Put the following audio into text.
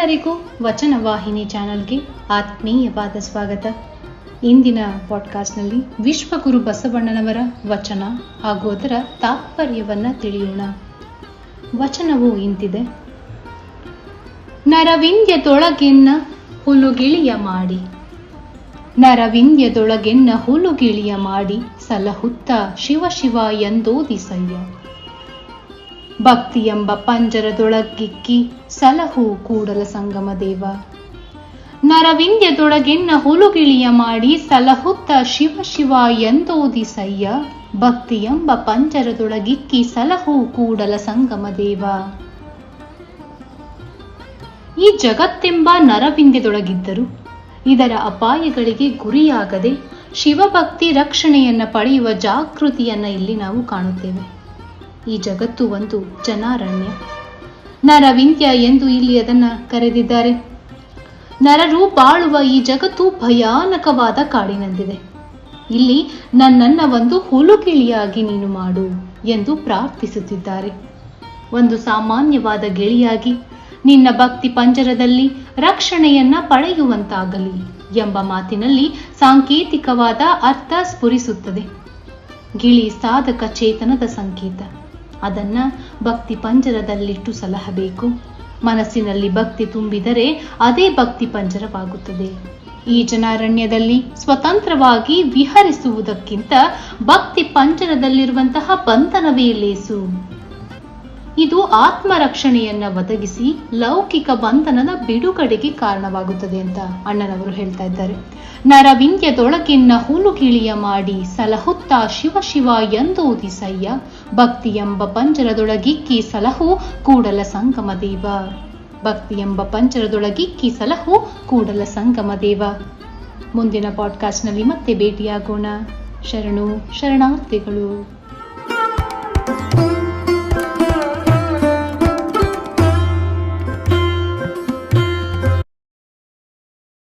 ಎಲ್ಲರಿಗೂ ವಚನ ವಾಹಿನಿ ಚಾನಲ್ಗೆ ಆತ್ಮೀಯವಾದ ಸ್ವಾಗತ. ಇಂದಿನ ಪಾಡ್ಕಾಸ್ಟ್ನಲ್ಲಿ ವಿಶ್ವಗುರು ಬಸವಣ್ಣನವರ ವಚನ ಹಾಗೂ ಅದರ ತಾತ್ಪರ್ಯವನ್ನ ತಿಳಿಯೋಣ. ವಚನವು ಇಂತಿದೆ. ನರವಿಂದ್ಯದೊಳಗೆನ್ನ ಹುಲುಗಿಳಿಯ ಮಾಡಿ. ನರವಿಂದ್ಯದೊಳಗೆನ್ನ ಹುಲುಗಿಳಿಯ ಮಾಡಿ ಸಲಹುತ್ತ ಶಿವ ಶಿವ ಎಂದೋದಿಸಯ್ಯ. ಭಕ್ತಿ ಎಂಬ ಪಂಜರದೊಳಗಿಕ್ಕಿ ಸಲಹು ಕೂಡಲ ಸಂಗಮ ದೇವ. ನರವಿಂದ್ಯದೊಳಗೆನ್ನ ಹುಲುಗಿಳಿಯ ಮಾಡಿ ಸಲಹುತ್ತ ಶಿವ ಶಿವ ಭಕ್ತಿ ಎಂಬ ಪಂಜರದೊಳಗಿಕ್ಕಿ ಸಲಹು ಕೂಡಲ ಸಂಗಮ ದೇವ. ಈ ಜಗತ್ತೆಂಬ ನರವಿಂದ್ಯದೊಳಗಿದ್ದರು. ಇದರ ಅಪಾಯಗಳಿಗೆ ಗುರಿಯಾಗದೆ ಶಿವಭಕ್ತಿ ರಕ್ಷಣೆಯನ್ನ ಪಡೆಯುವ ಜಾಗೃತಿಯನ್ನ ಇಲ್ಲಿ ನಾವು ಕಾಣುತ್ತೇವೆ. ಈ ಜಗತ್ತು ಒಂದು ಜನಾರಣ್ಯ. ನರವಿಂದ್ಯ ಎಂದು ಇಲ್ಲಿ ಅದನ್ನ ಕರೆದಿದ್ದಾರೆ. ನರರು ಬಾಳುವ ಈ ಜಗತ್ತು ಭಯಾನಕವಾದ ಕಾಡಿನಂದಿದೆ ಇಲ್ಲಿ ನನ್ನನ್ನ ಒಂದು ಹುಲುಗಿಳಿಯಾಗಿ ನೀನು ಮಾಡು ಎಂದು ಪ್ರಾರ್ಥಿಸುತ್ತಿದ್ದಾರೆ. ಒಂದು ಸಾಮಾನ್ಯವಾದ ಗಿಳಿಯಾಗಿ, ನಿನ್ನ ಭಕ್ತಿ ಪಂಜರದಲ್ಲಿ ರಕ್ಷಣೆಯನ್ನ ಪಡೆಯುವಂತಾಗಲಿ ಎಂಬ ಮಾತಿನಲ್ಲಿ ಸಾಂಕೇತಿಕವಾದ ಅರ್ಥ ಸ್ಫುರಿಸುತ್ತದೆ. ಗಿಳಿ ಸಾಧಕ ಚೇತನದ ಸಂಕೇತ. ಅದನ್ನ ಭಕ್ತಿ ಪಂಜರದಲ್ಲಿಟ್ಟು ಸಲಹಬೇಕು. ಮನಸ್ಸಿನಲ್ಲಿ ಭಕ್ತಿ ತುಂಬಿದರೆ ಅದೇ ಭಕ್ತಿ ಪಂಜರವಾಗುತ್ತದೆ. ಈ ಜನಾರಣ್ಯದಲ್ಲಿ ಸ್ವತಂತ್ರವಾಗಿ ವಿಹರಿಸುವುದಕ್ಕಿಂತ ಭಕ್ತಿ ಪಂಜರದಲ್ಲಿರುವಂತಹ ಬಂಧನವೇ ಲೇಸು. ಇದು ಆತ್ಮರಕ್ಷಣೆಯನ್ನ ಒದಗಿಸಿ ಲೌಕಿಕ ಬಂಧನದ ಬಿಡುಗಡೆಗೆ ಕಾರಣವಾಗುತ್ತದೆ ಅಂತ ಅಣ್ಣನವರು ಹೇಳ್ತಾ ಇದ್ದಾರೆ. ನರವಿಂದ್ಯದೊಳಗಿನ್ನ ಹುಲುಗಿಳಿಯ ಮಾಡಿ ಸಲಹುತ್ತಾ ಶಿವ ಶಿವ ಎಂದೋದಿಸಯ್ಯ ಭಕ್ತಿ ಎಂಬ ಪಂಜರದೊಳಗಿಕ್ಕಿ ಸಲಹು, ಕೂಡಲ ಸಂಗಮ ದೇವ. ಭಕ್ತಿ ಎಂಬ ಪಂಜರದೊಳಗಿಕ್ಕಿ ಸಲಹು, ಕೂಡಲ ಸಂಗಮ ದೇವ. ಮುಂದಿನ ಪಾಡ್ಕಾಸ್ಟ್ನಲ್ಲಿ ಮತ್ತೆ ಭೇಟಿಯಾಗೋಣ. ಶರಣು, ಶರಣಾರ್ಥಿಗಳು.